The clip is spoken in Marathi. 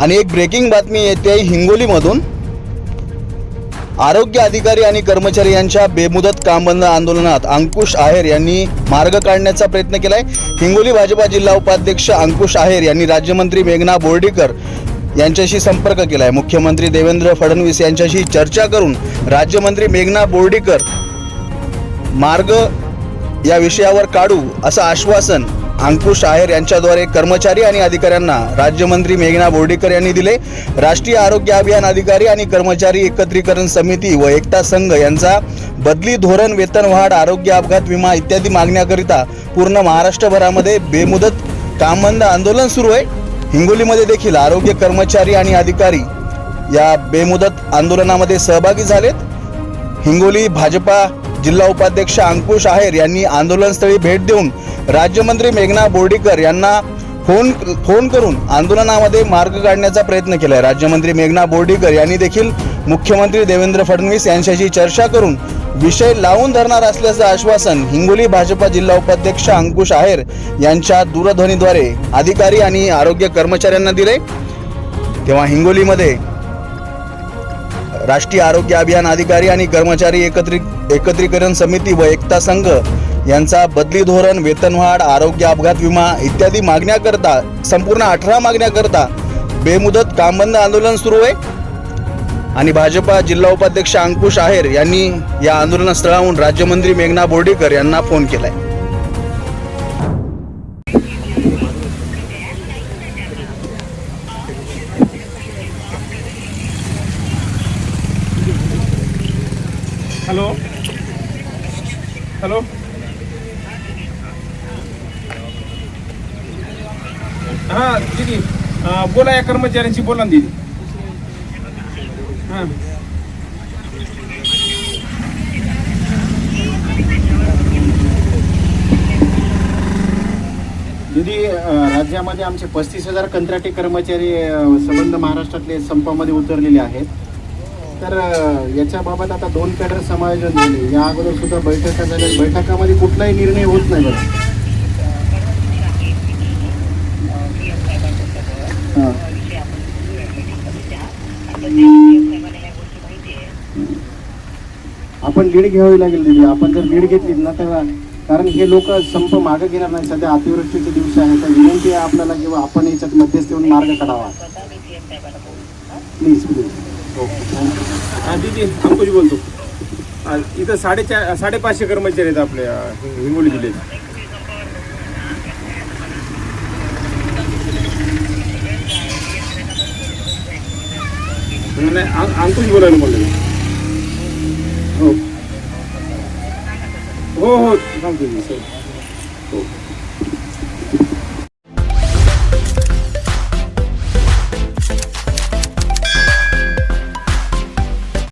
आणि एक ब्रेकिंग बातमी येते आहे हिंगोलीमधून. आरोग्य अधिकारी आणि कर्मचारी यांच्या बेमुदत काम बंद आंदोलनात अंकुश आहेर यांनी मार्ग काढण्याचा प्रयत्न केलाय. हिंगोली भाजपा जिल्हा उपाध्यक्ष अंकुश आहेर यांनी राज्यमंत्री मेघना बोर्डीकर यांच्याशी संपर्क केलाय. मुख्यमंत्री देवेंद्र फडणवीस यांच्याशी चर्चा करून राज्यमंत्री मेघना बोर्डीकर मार्ग या विषयावर काढू असं आश्वासन अंकुश आहेर यांच्याद्वारे कर्मचारी आणि अधिकाऱ्यांना राज्यमंत्री मेघना बोर्डीकर यांनी दिले. राष्ट्रीय आरोग्य अभियान अधिकारी आणि कर्मचारी एकत्रीकरण समिती व एकता संघ यांचा बदली धोरण वेतनवाढ आरोग्य अपघात विमा इत्यादी मागण्याकरिता पूर्ण महाराष्ट्रभरामध्ये बेमुदत कामबंद आंदोलन सुरू आहे. हिंगोलीमध्ये देखील आरोग्य कर्मचारी आणि अधिकारी या बेमुदत आंदोलनामध्ये सहभागी झालेत. हिंगोली भाजपा जिल्हा उपाध्यक्ष अंकुश आहेर यांनी आंदोलनस्थळी भेट देऊन राज्यमंत्री मेघना बोर्डीकर यांना फोन फोन करून आंदोलनामध्ये मार्ग काढण्याचा प्रयत्न केलाय. राज्यमंत्री मेघना बोर्डीकर यांनी देखील मुख्यमंत्री देवेंद्र फडणवीस यांच्याशी चर्चा करून विषय लावून धरणार असल्याचं आश्वासन हिंगोली भाजपा जिल्हा उपाध्यक्ष अंकुश आहेर यांच्या दूरध्वनीद्वारे अधिकारी आणि आरोग्य कर्मचाऱ्यांना दिले. तेव्हा हिंगोलीमध्ये राष्ट्रीय आरोग्य अभियान अधिकारी आणि कर्मचारी एकत्रित एकत्रीकरण समिती व एकता संघ यांचा बदली धोरण वेतनवाढ आरोग्य अपघात विमा इत्यादी मागण्याकरता संपूर्ण अठरा मागण्याकरता बेमुदत कामबंद आंदोलन सुरू आहे. आणि भाजपा जिल्हा उपाध्यक्ष अंकुश आहेर यांनी या आंदोलनस्थळाहून राज्यमंत्री मेघना बोर्डीकर यांना फोन केलाय. हॅलो. हॅलो. हां दीदी. बोला या कर्मचाऱ्यांशी बोला ना दीदी. हां. दीदी राज्यामध्ये आमचे पस्तीस हजार कंत्राटी कर्मचारी संबंध महाराष्ट्रातले संपामध्ये उतरलेले आहेत. तर याच्याबाबत आता दोन कॅडर समायोजन झाले. या अगोदर सुद्धा बैठका झाल्या. बैठकामध्ये कुठलाही निर्णय होत नाही बरं. आपण लीड घ्यावी लागेल दिदी. आपण जर लीड घेतली ना तर कारण हे लोक संप मागे घेणार नाही. सध्या अतिवृष्टीचे दिवस आहे तर विनंती आहे आपल्याला किंवा आपण याच्यात मध्येच येऊन मार्ग काढावा. प्लीज प्लीज ओके थँक्यू हां अंकुश बोलतो. इथं साडेचार साडेपाचशे कर्मचारी आहेत आपल्या हिंगोली जिल्ह्यात नाही अं- अंकुश बोलायला बोलले हो हो हो सांगतो मी सर हो